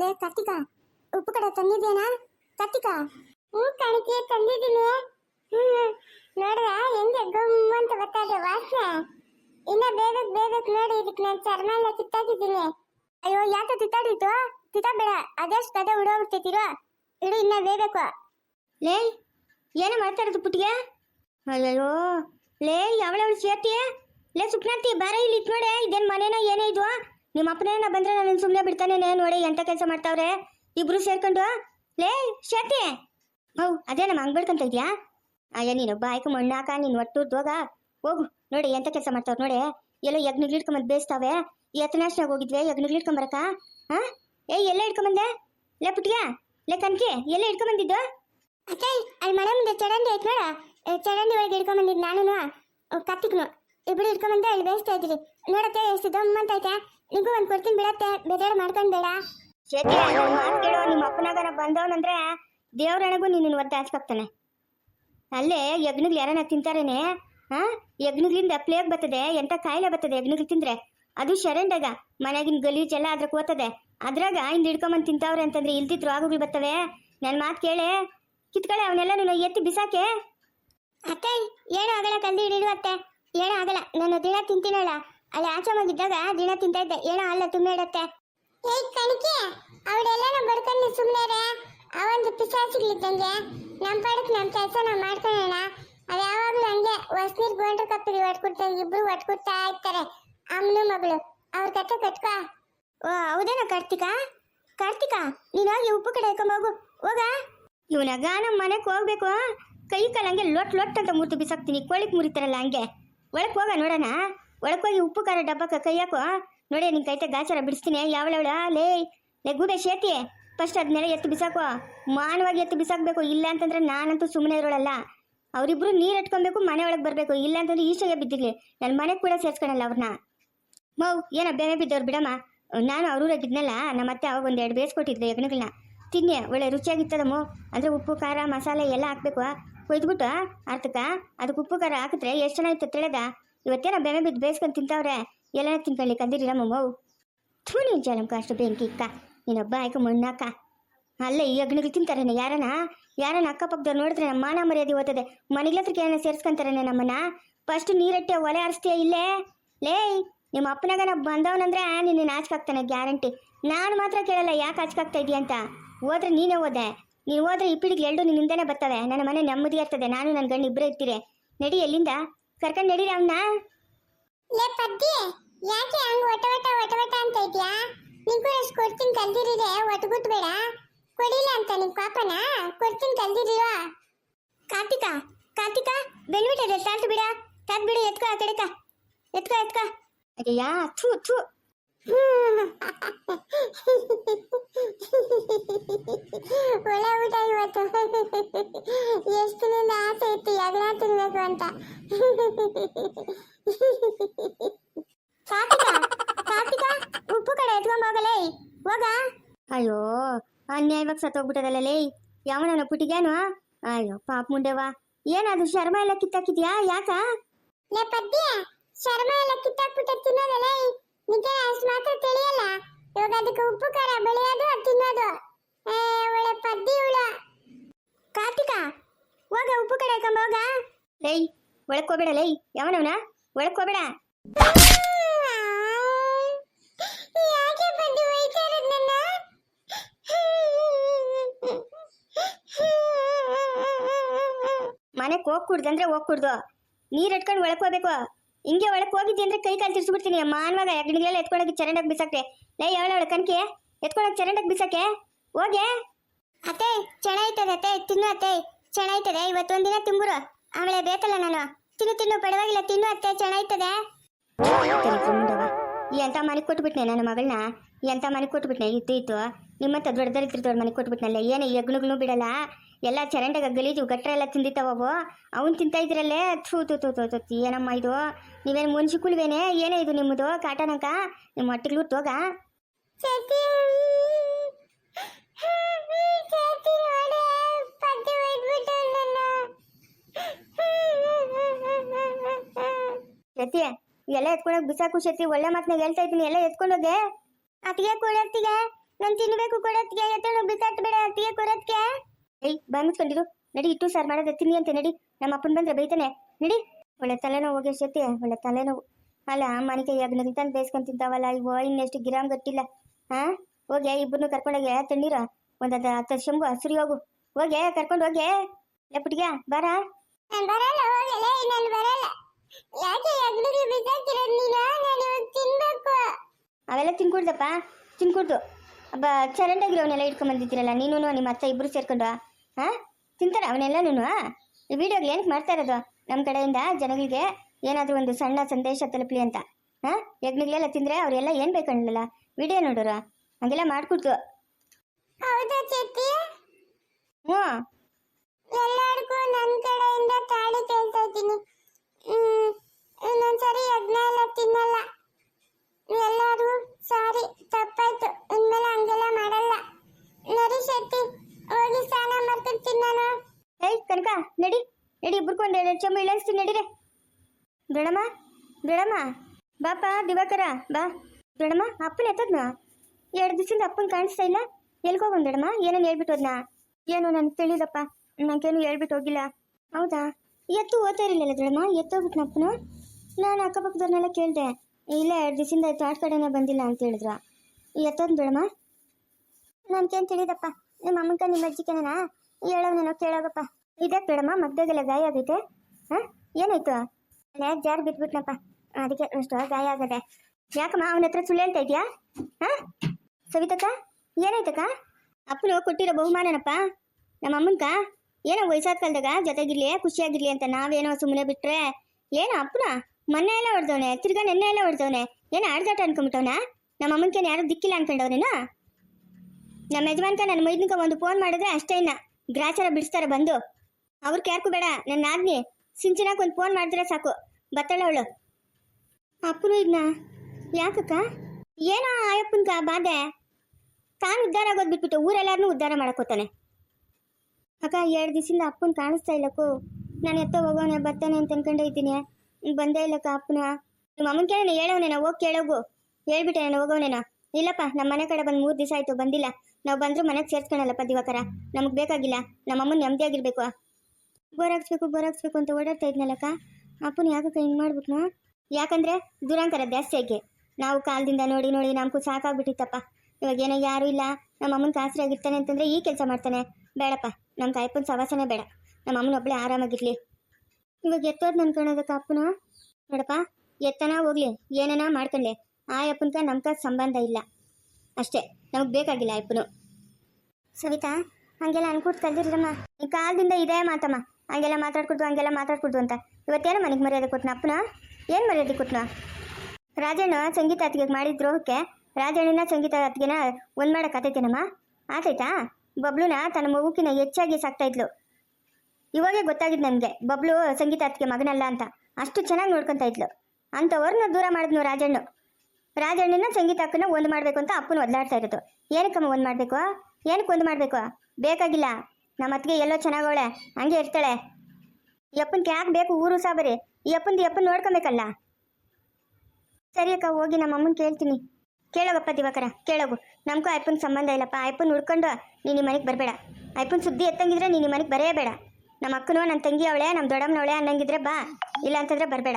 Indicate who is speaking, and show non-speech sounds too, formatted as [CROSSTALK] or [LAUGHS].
Speaker 1: ಲೇ, ಕಾರ್ತಿಕ, ಉಪ್ಪು ಕಡೆ ತಂದಿದ್ದೇನಾ ಕಾರ್ತಿಕ. ಹ್ಞೂ ಕಣಕ್ಕೆ ತಂದಿದ್ದೀನಿ. ಹ್ಞೂ ನೋಡ್ದ, ಹೆಂಗೆ ಗಮ್ ಅಂತ ಬರ್ತಾ ವಾಸನೆ. ಇನ್ನ ಬೇಗಕ್ ಬೇಗಕ್ ನೋಡಿ, ಇದಕ್ಕೆ ನಾನು ಚರ್ಮ ಎಲ್ಲ ಕಿತ್ತಾಕಿದ್ದೀನಿ ಅಯ್ಯೋ, ಯಾಕೆ ತಿತ್ತಾಡಿತ್ತು ತಿತ್ತಾಬೇಡ ಅದಷ್ಟು ಕದೆ ಉಡೋಗ್ಬಿಡ್ತೈತಿರೋ ಇಡು, ಇನ್ನ ಬೇಬೇಕು
Speaker 2: ಲೇ, ಏನು ಮಾಡ್ತಾ ಇರೋದು ಪುಟ್ಟಿಗೆ ಅಯ್ಯಯ್ಯೋ ಲೇ, ಯಾವಳ ಅವಳು ಸೇರ್ತೀಯ ಲೇ ಸುಪ್ನಾತಿ ಬಾರ ಇಲ್ಲಿ ಇತ್ ನೋಡೆ, ಇದೇನು ಮನೇನ, ಏನೇ ನಿಮ್ಮ ಅಪ್ಪನೇನ ಬಂದ್ರೆ ನಾನು ಸುಮ್ಮನೆ ಬಿಡ್ತಾನೇನೆ ನೋಡಿ ಎಂತ ಕೆಲಸ ಮಾಡ್ತಾವ್ರೆ? ಇಬ್ರು ಸೇರ್ಕೊಂಡು? ಲೇ ಶೆಟ್ಟಿ! ಹೌ ಅದೇ ನಮ್ಮ ಹಂಗ್ ಬಿಡ್ಕೊಂತ ಇದ್ಯಾ? ಅಯ್ಯ ನೀನು ಬಾಯ್ಕು ಮಣ್ಣಾಕ ನೀನ್ ಒಟ್ಟು ಹೋಗ. ಹೋಗು ನೋಡಿ ಎಂತ ಕೆಲಸ ಮಾಡ್ತಾವ್ರು ನೋಡಿ. ಎಲ್ಲೋ ಯಜ್ಞಗಳು ಇಟ್ಕೊಂಬಂದು ಬೇಯಿಸ್ತಾವೆ. ಯತ್ನಾಶ್ನಾಗ ಹೋಗಿದ್ವಿ ಯಜ್ಞಗಳು ಇಟ್ಕೊಂಬರಕ ಹಾ? ಏಯ್ ಎಲ್ಲ ಇಟ್ಕೊಂಬಂದೆ ಲೇ ಪುಟಿಯ! ಲೇ ಕನ್ಕಿ ಎಲ್ಲ ಇಟ್ಕೊಂಬಂದಿದ್ದು
Speaker 1: ಅಕ್ಕ ಅಲ್ಲಿ ಮನೆ ಮುಂದೆ ಚರಂಡಿ ಐತೆ ನೋಡ. ಏ, ಚರಂಡಿ ಒಳಗೆ ಬಂದಿದ್ ನಾನು ಕತ್ತಿಕ್ನು. ಇಬ್ರು ಇಟ್ಕೊಂಡ್ ಬಂದೆ ಅಲ್ಲಿ ಬೇಯಿಸ್ತಾ ಇದ್ರಿ ನೋಡತ್ತೆ ಎಷ್ಟು ದಮ್ ಅಂತ ಐತೆ. ನಿಂಗೂ ಒಂದ್ ಕೊಡ್ತೀನಿ ಬಿಡತ್ತೆ ಬೇಜಾರು ಮಾಡ್ಕೊಂಡ್ ಬೇಡ.
Speaker 2: ಮಾತ್ ಕೇಳೋ ನಿಮ್ಮ ಅಪ್ಪನಾಗನ ಬಂದವನಂದ್ರೆ ದೇವ್ರಣಗೂ ನಿನ್ನ ಒದ್ದ ಹಾಸ್ಕೋಗ್ತಾನೆ ಅಲ್ಲೇ ಯಜ್ಞಗಳು ಯಾರನ್ನ ತಿಂತಾರೇನೆ? ಹಾ? ಯಜ್ಞಗಳಿಂದ ಪ್ಲೇಗ್ ಬರ್ತದೆ ಎಂತ ಕಾಯಿಲೆ ಬರ್ತದೆ ಯಜ್ಞಗಳು ತಿಂದ್ರೆ? ಅದು ಶರಂಡಾಗ ಮನೆಗಿನ ಗಲೀಜೆಲ್ಲ ಅದ್ರಾಗ ಓದ್ತದೆ ಅದ್ರಾಗ ಹಿಂದ್ ಹಿಡ್ಕೊಂಬಂದ್ ತಿಂತಾವ್ರೆ ಅಂತಂದ್ರೆ ಇಲ್ದಿದ್ರು ರೋಗಗಳು ಬರ್ತವೆ. ನನ್ ಮಾತ್ ಕೇಳೆ? ಕಿತ್ಕಳೆ ಅವನ್ನೆಲ್ಲ ನೀನು ಎತ್ತಿ ಬಿಸಾಕೆ?
Speaker 1: ಅತ್ತೆ ಏನು ಆಗಲ್ಲ ಕಂದಿ ಹಿಡಿದು ಅತ್ತೆ. ಏನೂ ಆಗಲ್ಲ ನಾನು ದಿನ ತಿಂತೀನಲ್ಲ ಅಲ್ಲಿ ಆಚೆ ಮಗಿದ್ದಾಗ ದಿನ ತಿಂತಾ ಇದ್ದೆ. ಏನೋ ಅಲ್ಲ ತುಂಬ ಇಡತ್ತೆ ಏಯ್ ಕಣಿಕೆ ಅವಳೆಲ್ಲ ಬರ್ಕೊಂಡು ಸುಮ್ಮನೆ ಆ ಒಂದು ಪಿಸಾಚಿಗಳಿದ್ದಂಗೆ ನಮ್ಮ ಪಾಡಕ್ಕೆ ನಮ್ಮ ಕೆಲಸ ನಾವು ಮಾಡ್ಕೊಳ್ಳೋಣ ಅದು ಯಾವಾಗಲೂ ಹಂಗೆ. ಹೊಸ್ನೀರ್ ಗೋಂಡ್ರ ಕಪ್ಪಿಗೆ ಒಟ್ಕೊಡ್ತಾರೆ ಇಬ್ರು ಒಟ್ಕೊಡ್ತಾ ಇರ್ತಾರೆ. ಅಮ್ಮನು ಮಗಳು. ಅವ್ರ ಕತೆ ಕಟ್ಕೋ. ಓ ಹೌದೇನೋ ಕಾರ್ತಿಕ? ಕಾರ್ತಿಕ ನೀನು ಹೋಗಿ ಉಪ್ಪು ಕಡೆ ಹೋಗು. ಹೋಗ.
Speaker 2: ಇವನಾಗ ನಮ್ಮ ಮನೆಗೆ ಹೋಗ್ಬೇಕು. ಕೈ ಕಾಲು ಹಂಗೆ ಲೊಟ್ ಲೊಟ್ ಅಂತ ಮುತ್ತು ಬಿಸಾಕ್ತೀನಿ. ಕೋಳಿಗೆ ಮುರಿತಾರಲ್ಲ ಹಂಗೆ. ಒಳಗೆ ಹೋಗ ನೋಡೋಣ. ಒಳಗೆ ಹೋಗಿ ಉಪ್ಪು ಖಾರ ಡಬ್ಬಕ್ಕೆ ಕೈ ಹಾಕು ನೋಡಿ, ನಿನ್ ಕೈತೆ ಗಾಚಾರ ಬಿಡಿಸ್ತೀನಿ. ಯಾವಳವಳ? ಲೇ ಲೇ, ಗೂಬೆ ಶೇತಿ ಫಸ್ಟ್ ಅದನ್ನೆಲ್ಲ ಎತ್ತು ಬಿಸಾಕು. ಮಾನವಾಗಿ ಎತ್ತು ಬಿಸಾಕಬೇಕು. ಇಲ್ಲ ಅಂತಂದ್ರೆ ನಾನಂತೂ ಸುಮ್ಮನೆ ಇರೋಳಲ್ಲ. ಅವರಿಬ್ರು ನೀರು ಇಟ್ಕೊಬೇಕು ಮನೆ ಒಳಗೆ ಬರಬೇಕು. ಇಲ್ಲ ಅಂತಂದ್ರೆ ಈಶೆಗೆ ಬಿದ್ದಿರಲಿ. ನನ್ನ ಮನೆ ಕೂಡ ಸೇರ್ಸ್ಕೊಳಲ್ಲ ಅವ್ರನ್ನ ಮೌ, ಏನೋ ಬೇನೆ ಬಿದ್ದವ್ರು ಬಿಡಮ್ಮ. ನಾನು ಅವ್ರೂರಾಗಿದ್ನಲ್ಲ ನಮ್ಮ ಅತ್ತೆ ಅವಾಗ ಒಂದು ಎರಡು ಬೇಯಿಸ್ಕೊಟ್ಟಿದ್ದೆ ಯಜ್ಞಗಳನ್ನ ತಿನ್ನಿ, ಒಳ್ಳೆ ರುಚಿಯಾಗಿತ್ತದಮ್ಮು ಅಂದರೆ ಉಪ್ಪು, ಖಾರ, ಮಸಾಲೆ ಎಲ್ಲ ಹಾಕ್ಬೇಕು ಕೊಯ್ದ್ಬಿಟ್ಟು ಅರ್ಥಕ್ಕ ಅದಕ್ಕೆ ಉಪ್ಪು, ಖಾರ ಹಾಕಿದ್ರೆ ಎಷ್ಟು ಚೆನ್ನಾಗಿತ್ತು ತಿಳಿದ? ಇವತ್ತೇನೋ ಬೆಮೆ ಬಿದ್ದು ಬೇಯಿಸ್ಕೊಂಡು ತಿಂತಾವ್ರೆ. ಎಲ್ಲ ತಿನ್ಕೊಳ್ಳಿ ಕಂದಿರಿಲ್ಲ ಮೌ ಥೂ, ನೀನು ಜಲಂಕ ಅಷ್ಟು ಬೆಂಕಿ ಇಕ್ಕ ನೀನೊಬ್ಬ ಆಯ್ಕೆ ಮಣ್ಣಾಕ ಅಲ್ಲೇ ಈ ಅಗ್ನಿಗಳು ತಿಂತಾರೇನೆ ಯಾರನ? ಯಾರನ ಅಕ್ಕಪಕ್ಕದವ್ರು ನೋಡಿದ್ರೆ ನಮ್ಮ ಮಾನ ಮರ್ಯಾದೆ ಓದ್ತದೆ. ಮನೆಗ್ಲತ್ರಕ್ಕೆ ಏನೋ ಸೇರಿಸ್ಕೊಂತಾರೇನೆ ನಮ್ಮನ್ನ? ಫಸ್ಟ್ ನೀರಟ್ಟೆ ಒಲೆ ಆರಿಸ್ತೀಯ ಇಲ್ಲೇ? ಲೇ, ನಿಮ್ಮ ಅಪ್ಪನಾಗ ಬಂದವನಂದ್ರೆ ನಿನ್ನ ನಾಚ್ಕಾಗ್ತಾನೆ ಗ್ಯಾರಂಟಿ. ನಾನು ಮಾತ್ರ ಕೇಳಲ್ಲ ಯಾಕೆ ಆಚ್ಕಾಗ್ತಾ ಇದೆಯಾ ಅಂತ. ಹೋದ್ರೆ ನೀನೇ ಓದೆ. ನೀನು ಹೋದ್ರೆ ಈ ಎರಡು ನಿನ್ನಿಂದನೇ ಬರ್ತವೆ. ನನ್ನ ಮನೆ ನೆಮ್ಮದಿ ಇರ್ತದೆ ನಾನು ನನ್ನ ಗಂಡು ಇಬ್ಬರೇ ಇರ್ತೀರಿ. ನಡಿ ಎಲ್ಲಿಂದ? ಕರ್ಕೊಂಡು ನಡೀರಿ ಅವನ್ನ
Speaker 1: ಲೇ ಪದ್ದಿ ಯಾಕೆ ಹಂಗ ಒಟ ಒಟ ಒಟ ಒಟ ಅಂತ ಇದ್ಯಾ? ನಿಂಗೂ ಅಷ್ಟು ಕೊಡ್ತೀನಿ ಕಲ್ದಿರಿದೆ ಒಟ್ಗುಟ್ಬೇಡ ಕೊಡಿಲ್ಲ ಅಂತ ನಿನ್ ಪಾಪನ ಕೊಡ್ತೀನಿ ಕಾಟಿಕಾ ಕಾರ್ತಿಕ ಕಾರ್ತಿಕ ಬೆಳ್ಬಿಟ್ಟದೆ ತಾಳ್ತು ಬಿಡ ತಾತ್ ಬಿಡು ಎತ್ಕೋ ಆ ಕಡೆಕ ಎತ್ಕೋ ಎತ್ಕೋ.
Speaker 2: ಅಯ್ಯಯ್ಯ ಥೂ ಥೂ. [LAUGHS]
Speaker 1: ಒಳ್ಳೆ ಊಟ ಇವತ್ತು. [LAUGHS] ಎಷ್ಟು ನಿನ್ನ ಆಸೆ ಅಂತ. ಕಾರ್ತಿಕ ಕಾರ್ತಿಕ ಉಪ್ಪು ಕಡೆ ಎತ್ಕೊಂಡ್ ಹೋಗಲೇ ಹೋಗ.
Speaker 2: ಅಯ್ಯೋ ಅನ್ಯಾಯವಾಗಿ ಸತ್ತೋಗ್ಬಿಟ್ಟದಲ್ಲ ಲೇ. ಯಾವನ ಪುಟಿಗೇನು ಅಯ್ಯೋ ಪಾಪ ಮುಂಡೆವಾ ಏನಾದ್ರು ಶರ್ಮ ಎಲ್ಲ ಕಿತ್ತಾಕಿದ್ಯಾ? ಯಾಕ?
Speaker 1: ಲೇ ಪದ್ಯ ಶರ್ಮ ಎಲ್ಲ ಕಿತ್ತಾಕ್ಬಿಟ್ಟು ತಿನ್ನೋದಲ್ಲ ನಿಜ ಅಷ್ಟು ಮಾತ್ರ ತಿಳಿಯಲ್ಲ. ಇವಾಗ ಅದಕ್ಕೆ ಉಪ್ಪು ಖಾರ ಬೆಳೆಯೋದು ತಿನ್ನೋದು. ಒಳ್ಳೆ ಪದ್ದಿ ಇವಳು. ಕಾರ್ತಿಕ ಹೋಗ ಉಪ್ಪು ಕಡೆ ಹೋಗ.
Speaker 2: ಲೈ ಒಳಕ್ ಹೋಗ್ಬೇಡ ಲೈ ಯಾವನವನ? ಒಳಕ್ ಹೋಗ್ಬೇಡ.
Speaker 1: ಯಾಕೆ ಬಂದು ಒಯ್ತಾ ನನ್ನ?
Speaker 2: ಮನೆಗೆ ಹೋಗ್ ಕುಡ್ದಂದ್ರೆ ಹೋಗ್ ಕುಡ್ದು ನೀರ್ ಇಟ್ಕೊಂಡು ಒಳಕ್ ಹೋಗ್ಬೇಕು. ಹಿಂಗೆ ಒಳಕ್ ಹೋಗಿದ್ದೆ ಅಂದ್ರೆ ಕೈ ಕಾಲು ತಿರ್ಸ್ಬಿಡ್ತೀನಿ. ಮಾನವಾಗ ಅಗ್ನಿಗೆಲ್ಲ ಎತ್ಕೊಂಡೋಗಿ ಚರಂಡಕ್ ಬಿಸಾಕೆ ಲೈ ಅವಳ ಕನ್ಕೆ ಎತ್ಕೊಂಡೋಗಿ ಚರಂಡಕ್ ಬಿಸಾಕೆ ಹೋಗೆ.
Speaker 1: ಅತ್ತೆ ಚೆನ್ನಾಯ್ತದೆ ಅತ್ತೆ. ತಿನ್ನು ಅತ್ತೆ. ಚೆನ್ನಾಯ್ತದೆ ಇವತ್ತೊಂದಿನ ತಿಂಬುರು. ಆಮೇಲೆ ಬೇಕಲ್ಲ ನಾನು. ತಿನ್ನು ತಿನ್ನು ಪಡವಾಗಿಲ್ಲ ತಿನ್ನು ಅತ್ತೆ ಚೆನ್ನಾಯ್ತದೆ
Speaker 2: ಎಂತ ಮನೆಗೆ ಕೊಟ್ಬಿಟ್ನೆ ನನ್ನ ಮಗಳನ್ನ ಎಂತ ಮನೆ ಕೊಟ್ಬಿಟ್ನೆ? ಇತ್ತು ಇತ್ತು. ನಿಮ್ಮಂತ ದೊಡ್ಡ ದರಿದ್ರದವ್ರ ಮನೆಗೆ ಕೊಟ್ಬಿಟ್ನಲ್ಲ? ಏನು ಯಗ್ನುಗ್ನು ಬಿಡಲ್ಲ? ಎಲ್ಲ ಚರಂಡಾಗ ಗಲೀಜು ಗಟ್ರ ಎಲ್ಲ ತಿಂದಿತ್ತವೋ ಅವ್ನು ತಿಂತಾ ಇದ್ರಲ್ಲೇ? ಥೂ ತು ತೂ ಥೂ ಏನಮ್ಮ ಇದು? ನೀವೇನು ಮುನ್ಸಿಕುಲ್ವೇನೆ ಏನೇ ಇದು ನಿಮ್ಮದು? ಕಾಟನಕ? ನಿಮ್ಮ ಹೊಟ್ಟಿಗೆ ಹೋಗ
Speaker 1: ಚೇತಿ ಚೇತಿ ನೋಡೆ ಪದ್ಯ ಒಯ್ದ್ಬಿಟ್ಟು ನನ್ನ
Speaker 2: ಶತಿ ಎಲ್ಲ ಎತ್ಕೊಂಡೋಗಿ ಬಿಸಾಕು ಶತಿ ಒಳ್ಳೆ ಮಾತನಾಗ ಹೇಳ್ತಾ ಇದ್ದೀನಿ, ಎಲ್ಲ ಎತ್ಕೊಂಡೋಗೆ?
Speaker 1: ಅತಿಗೆ ಕೊಡತ್ತಿಗೆ? ನಾನು ತಿನ್ಬೇಕು ಕೊಡತ್ತಿಗೆ ಎತ್ತನು ಬಿಸಾಟ್ ಬೇಡ ಅತ್ತಿಗೆ ಕೊಡತ್ಗೆ
Speaker 2: ಏಯ್, ಬಾಯ್ ಮುಚ್ಕೊಂಡಿರು. ನಡಿ ಇಟ್ಟು ಸಾರ್ ಮಾಡೋದು ತಿನ್ನಿ ಅಂತ ನಡಿ. ನಮ್ಮ ಅಪ್ಪನ ಬಂದ್ರೆ ಬೈತಾನೆ. ನಡಿ. ಒಳ್ಳೆ ತಲೆನೋವು ಹೋಗಿ ಸತಿ ಒಳ್ಳೆ ತಲೆನೋವು. ಅಲ್ಲ ಮನೆಗೆ ಯಜ್ಞ ತಂದು ಬೇಯಿಸ್ಕೊಂಡ್ ತಿಂತಾವಲ್ಲ ಇವ ಇನ್ನೆಷ್ಟು ಗಿರಾಮ್ ಗೊತ್ತಿಲ್ಲ ಹಾ ಹೋಗಿ ಇಬ್ಬರನ್ನು ಕರ್ಕೊಂಡೋಗಿ ತಣ್ಣೀರ ಒಂದದ ಹತ್ತು ಶಂಬು ಹಸಿರಿ ಹೋಗು. ಹೋಗಿ, ಕರ್ಕೊಂಡು ಹೋಗಿ. ಲೆಪ್ಪಟಿಗೆ ಬರ.
Speaker 1: ಬರಲ್ಲ ಹೋಗಲ್ಲ ನಾನು ಬರಲ್ಲ. ಯಾಕೆ ಬಿಸಾಕಿರೋದು ನೀನು ನಾನು ಇವಾಗ ತಿನ್ಬೇಕು.
Speaker 2: ಅವೆಲ್ಲ ತಿನ್ಕೊಡ್ದಪ್ಪ ತಿನ್ಕೊಡ್ದು ಅಬ್ಬ ಚರಂಡಾಗಿರೋವನ್ನೆಲ್ಲ ಇಟ್ಕೊಂಡ್ ಬಂದಿದ್ದೀರಲ್ಲ ನೀನು ನಿಮ್ಮ ಅತ್ತ ಇಬ್ರು ಸೇರ್ಕೊಂಡು ಹಾ? ತಿಂತಾರ ಅವನ್ನೆಲ್ಲನೂ ಈ ವಿಡಿಯೋಗಳು ಏನಕ್ಕೆ ಮಾಡ್ತಾ ಇರೋದು? ನಮ್ಮ ಕಡೆಯಿಂದ ಜನಗಳಿಗೆ ಏನಾದರೂ ಒಂದು ಸಣ್ಣ ಸಂದೇಶ ತಲುಪಲಿ ಅಂತ. ಹಾ? ಯಜ್ಞಗಳೆಲ್ಲ ತಿಂದ್ರೆ ಅವರೆಲ್ಲ ಏನ್ ಬೇಕಂಡಲ್ಲ ವಿಡಿಯೋ ನೋಡೋರು. ಹಂಗೆಲ್ಲ ಮಾಡ್ಕೊಡ್ತು.
Speaker 1: ಹೌದಾ ಚೇತಿ?
Speaker 2: ಹ್ಞೂ.
Speaker 1: ಎಲ್ಲರಿಗೂ ನನ್ನ ಕಡೆಯಿಂದ ತಾಳಿ ಕೇಳ್ತಾ ಇದ್ದೀನಿ ಹ್ಮ್ ಇನ್ನೊಂದ್ಸರಿ ಯಜ್ಞ ಎಲ್ಲ ತಿನ್ನಲ್ಲ ಎಲ್ಲರೂ ಸಾರಿ ತಪ್ಪಾಯ್ತು ಇನ್ಮೇಲೆ ಹಂಗೆಲ್ಲ ಮಾಡಲ್ಲ ನರಿ ಶೆಟ್ಟಿ ಹೋಗಿ ಸ್ನಾನ ಮಾಡ್ಕೊಂಡು ತಿನ್ನೋಣ
Speaker 2: ಏಯ್ ಕನಕ ನಡಿ ನಡಿ ಚೊಂಬ ಇಳಿಸ್ತೀನಿ ನಡಿರೆ. ದೊಡಮ್ಮ ದೊಡಮ್ಮ ಬಾಪ, ದಿವಾಕರ, ಬಾ. ದೊಡಮ್ಮ ಅಪ್ಪನ ಎತ್ತದ್ನ? ಎರಡು ದಿವಸದಿಂದ ಅಪ್ಪನ ಕಾಣಿಸ್ತಾ ಇಲ್ಲ. ಎಲ್ಗೋಗನ್ ದೊಡಮ್ಮ ಏನೋ ಹೇಳ್ಬಿಟ್ಟು ಹೋದ್ನಾ? ಏನು ನನಗೆ ತಿಳಿದಪ್ಪ. ನನಗೇನು ಹೇಳ್ಬಿಟ್ಟು ಹೋಗಿಲ್ಲ. ಹೌದಾ? ಎತ್ತು ಓದ್ತಾ ಇರಲಿಲ್ಲ ದೊಡಮ್ಮ ಎತ್ತೋಗ್ಬಿಟ್ನ ಅಪ್ಪನು? ನಾನು ಅಕ್ಕಪಕ್ಕದವ್ರನ್ನೆಲ್ಲ ಕೇಳಿದೆ. ಇಲ್ಲ, ಎರಡು ದಿವಸದಿಂದ ತಾಟ್ ಕಡೆನೇ ಬಂದಿಲ್ಲ ಅಂತ ಹೇಳಿದ್ರು. ಎತ್ತೋದ್ ದೊಡಮ್ಮ ನನ್ಗೇನು ತಿಳಿದಪ್ಪ. ನಿಮ್ಮ ಅಮ್ಮನ ನಿಮ್ಮ ಅಜ್ಜಿಕೇನ? ಹೇಳೋನೇನೋ ಕೇಳೋಗಪ್ಪ. ಇದಕ್ಕೆ ಬೇಡಮ್ಮ? ಮಗ್ದಾಗೆಲ್ಲ ಗಾಯ ಆಗೈತೆ. ಹಾಂ ಏನಾಯ್ತು? ಅಲ್ಲೇ, ಜಾರ್ ಬಿಟ್ಬಿಟ್ನಪ್ಪ. ಅದಕ್ಕೆ ಅಷ್ಟು ಗಾಯ ಆಗದೆ. ಯಾಕಮ್ಮ, ಅವನ ಹತ್ರ ಸುಳ್ಳು ಹೇಳ್ತಾ ಇದೆಯಾ? ಸವಿತಕ್ಕ, ಏನಾಯ್ತಕ್ಕ? ಅಪ್ಪನು ಕೊಟ್ಟಿರೋ ಬಹುಮಾನನಪ್ಪ. ನಮ್ಮ ಅಮ್ಮನ್ಕ ಏನೋ ವಯಸ್ಸಾದ ಕಾಲದಾಗ ಜೊತೆಗಿರ್ಲಿ, ಖುಷಿಯಾಗಿರ್ಲಿ ಅಂತ ನಾವೇನೋ ಸುಮ್ಮನೆ ಬಿಟ್ರೆ ಏನೋ ಅಪ್ಪನ ಮೊನ್ನೆ ಎಲ್ಲ ಹೊಡೆದವನೆ, ತಿರ್ಗಾ ನೆನ್ನೆ ಎಲ್ಲ ಹೊಡೆದವನೆ. ಏನೋ ಆಡ್ದಾಟ ಅನ್ಕೊಂಬಿಟ್ಟವನ? ನಮ್ಮ ಅಮ್ಮನ್ಕೇನು ಯಾರು ದಿಕ್ಕಿಲ್ಲ ಅನ್ಕೊಂಡವನೇನಾ ನಮ್ಮ ಯಜಮಾನ್ಕ ನನ್ನ ಮೈದ್ನಕ ಒಂದು ಫೋನ್ ಮಾಡಿದ್ರೆ ಅಷ್ಟೇ ಇನ್ನ ಗ್ರಾಚಾರ ಬಿಡಿಸ್ತಾರೆ ಬಂದು. ಅವ್ರ ಕ್ಯಾರ್ಕು ಬೇಡ, ನನ್ನ ಆದ್ನಿ ಸಿಂಚನಾಕ್ ಒಂದು ಫೋನ್ ಮಾಡಿದ್ರೆ ಸಾಕು. ಬತ್ತಳ ಅವಳು. ಅಪ್ಪನು ಇದನ್ನ ಯಾಕಕ್ಕ? ಏನೋ ಆಯಪ್ಪನ್ಕ ಬಾಧೆ. ತಾನು ಉದ್ಧಾರ ಆಗೋದು ಬಿಟ್ಬಿಟ್ಟು ಊರೆಲ್ಲಾರನು ಉದ್ಧಾರ ಮಾಡಕೋತಾನೆ. ಅಕ್ಕ ಎರಡು ದಿವಸದಿಂದ ಅಪ್ಪನ ಕಾಣಿಸ್ತಾ ಇಲ್ಲಕ್ಕು ನಾನು ಎತ್ತ ಹೋಗೋಣ ಬರ್ತಾನೆ ಅಂತ ಅನ್ಕೊಂಡೆ ಇದ್ದೀನಿ. ಬಂದೇ ಇಲ್ಲಕ್ಕ ಅಪ್ಪನ. ನಿಮ್ಮ ಅಮ್ಮನ ಕೇಳೋಣ ಹೇಳೋನೇನ ಹೋಗಿ ಕೇಳೋಗು. ಹೇಳ್ಬಿಟ್ಟೆ ನಾನು ಹೋಗೋನೇನ ಇಲ್ಲಪ್ಪ ನಮ್ಮ ಮನೆ ಕಡೆ ಬಂದು ಮೂರು ದಿವಸ ಆಯ್ತು ಬಂದಿಲ್ಲ. ನಾವು ಬಂದರೂ ಮನೆಗೆ ಸೇರ್ಸ್ಕೊಳಲ್ಲಪ್ಪ ದಿವಾಕರ. ನಮಗೆ ಬೇಕಾಗಿಲ್ಲ. ನಮ್ಮ ಅಮ್ಮನ ನೆಮ್ಮದಿಯಾಗಿರ್ಬೇಕು ಬೋರ್ ಹಾಕ್ಸ್ಬೇಕು ಬೋರ್ ಹಾಕ್ಸ್ಬೇಕು ಅಂತ ಓಡಾಡ್ತಾ ಇದ್ನಲ್ಲಕ್ಕ. ಅಪ್ಪನ ಯಾಕಕ್ಕ ಹಿಂಗೆ ಮಾಡ್ಬಿಟ್ನಾ? ಯಾಕಂದ್ರೆ ದುರಂಕರ ಜಾಸ್ತಿಯಾಗಿ ನಾವು ಕಾಲದಿಂದ ನೋಡಿ ನೋಡಿ ನಮಗೂ ಸಾಕಾಗ್ಬಿಟ್ಟಿತ್ತಪ್ಪ. ಇವಾಗ ಏನೋ ಯಾರೂ ಇಲ್ಲ. ನಮ್ಮ ಅಮ್ಮನ ಆಸರೆ ಆಗಿರ್ತಾನೆ ಅಂತಂದ್ರೆ ಈ ಕೆಲಸ ಮಾಡ್ತಾನೆ. ಬೇಡಪ್ಪ ನಮ್ಮ ತಾಯಪ್ಪನ ಸವಾಸನೆ ಬೇಡ. ನಮ್ಮ ಅಮ್ಮನ ಒಬ್ಬಳೇ ಆರಾಮಾಗಿರ್ಲಿ. ಇವಾಗ ಎತ್ತೋದು ಅನ್ಕೊಳೋದಕ್ಕ ಅಪ್ಪನ? ನೋಡಪ್ಪ, ಎತ್ತನ ಹೋಗ್ಲಿ, ಏನನ ಮಾಡ್ಕೊಂಡೆ ಆ ಅಪ್ಪನ್ಕ ನಮ್ಕ ಸಂಬಂಧ ಇಲ್ಲ. ಅಷ್ಟೇ, ನಮಗೆ ಬೇಕಾಗಿಲ್ಲ ಅಪ್ಪನು. ಸವಿತಾ ಹಂಗೆಲ್ಲ ಅನ್ಕೊಟ್ಟು ಕಲ್ದಿರಮ್ಮ ಈ ಕಾಲದಿಂದ ಇದೇ ಮಾತಮ್ಮ. ಹಂಗೆಲ್ಲ ಮಾತಾಡ್ಕೊಡ್ತು ಹಂಗೆಲ್ಲ ಮಾತಾಡ್ಕೊಡ್ತು ಅಂತ. ಇವತ್ತೇನು ಮನೆಗೆ ಮರ್ಯಾದೆ ಕೊಟ್ನ ಅಪ್ಪನ? ಏನು ಮರ್ಯಾದೆ ಕೊಟ್ನ? ರಾಜಣ್ಣ ಸಂಗೀತ ಅತ್ತಿಗೆ ಮಾಡಿದ ದ್ರೋಹಕ್ಕೆ ರಾಜಣ್ಣನ ಸಂಗೀತ ಅತ್ತಿಗೆನ ಒಂದು ಮಾಡಕ್ಕೆ ಆತೈತೇನಮ್ಮ? ಆತೈತಾ? ಬಬ್ಲುನ ತನ್ನ ಮಗುಕಿನ ಹೆಚ್ಚಾಗಿ ಸಾಕ್ತಾ ಇದ್ಲು. ಇವಾಗೇ ಗೊತ್ತಾಗಿದ್ದು ನನಗೆ, ಬಬ್ಲು ಸಂಗೀತ ಅತ್ತಿಗೆ ಮಗನಲ್ಲ ಅಂತ. ಅಷ್ಟು ಚೆನ್ನಾಗಿ ನೋಡ್ಕೊಂತ ಇದ್ಲು. ಅಂಥವ್ರನ್ನ ದೂರ ಮಾಡಿದ್ನು ರಾಜಣ್ಣು. ರಾಜಣ್ಣನ ಸಂಗೀತ ಅಕ್ಕನ ಒಂದು ಮಾಡಬೇಕು ಅಂತ ಅಪ್ಪನ ಒದ್ದಾಡ್ತಾ ಇರೋದು. ಏನಕ್ಕಮ್ಮ ಒಂದು ಮಾಡಬೇಕು? ಏನಕ್ಕೆ ಒಂದು ಮಾಡಬೇಕು? ಬೇಕಾಗಿಲ್ಲ. ನಮ್ಮ ಅತ್ತಿಗೆ ಎಲ್ಲೋ ಚೆನ್ನಾಗವಳೆ ಹಂಗೆ ಇರ್ತಾಳೆ. ಈ ಅಪ್ಪನ್ಗೆ ಯಾಕೆ ಬೇಕು ಊರು ಸಾಬರಿ ಈ ಅಪ್ಪಂದು ಅಪ್ಪನ ನೋಡ್ಕೊಬೇಕಲ್ಲ. ಸರಿ ಅಕ್ಕ, ಹೋಗಿ ನಮ್ಮ ಅಮ್ಮನ ಕೇಳ್ತೀನಿ. ಕೇಳೋಗಪ್ಪ ದಿವಾಕರ, ಕೇಳೋಗು. ನಮಗೂ ಅಪ್ಪನ ಸಂಬಂಧ ಇಲ್ಲಪ್ಪ. ಅಪ್ಪನ ಹುಡ್ಕೊಂಡು ನೀನು ಮನೆಗೆ ಬರಬೇಡ. ಅಪ್ಪನ ಸುದ್ದಿ ಎತ್ತಂಗಿದ್ರೆ ನೀನು ಮನೆಗೆ ಬರೆಯೇ ಬೇಡ. ನಮ್ಮ ಅಕ್ಕನೋ ನನ್ನ ತಂಗಿ ಅವಳೆ ನಮ್ಮ ದೊಡ್ಡಮ್ಮನವಳೆ ಅನ್ನಂಗಿದ್ರೆ ಬಾ. ಇಲ್ಲ ಅಂತಂದ್ರೆ ಬರಬೇಡ.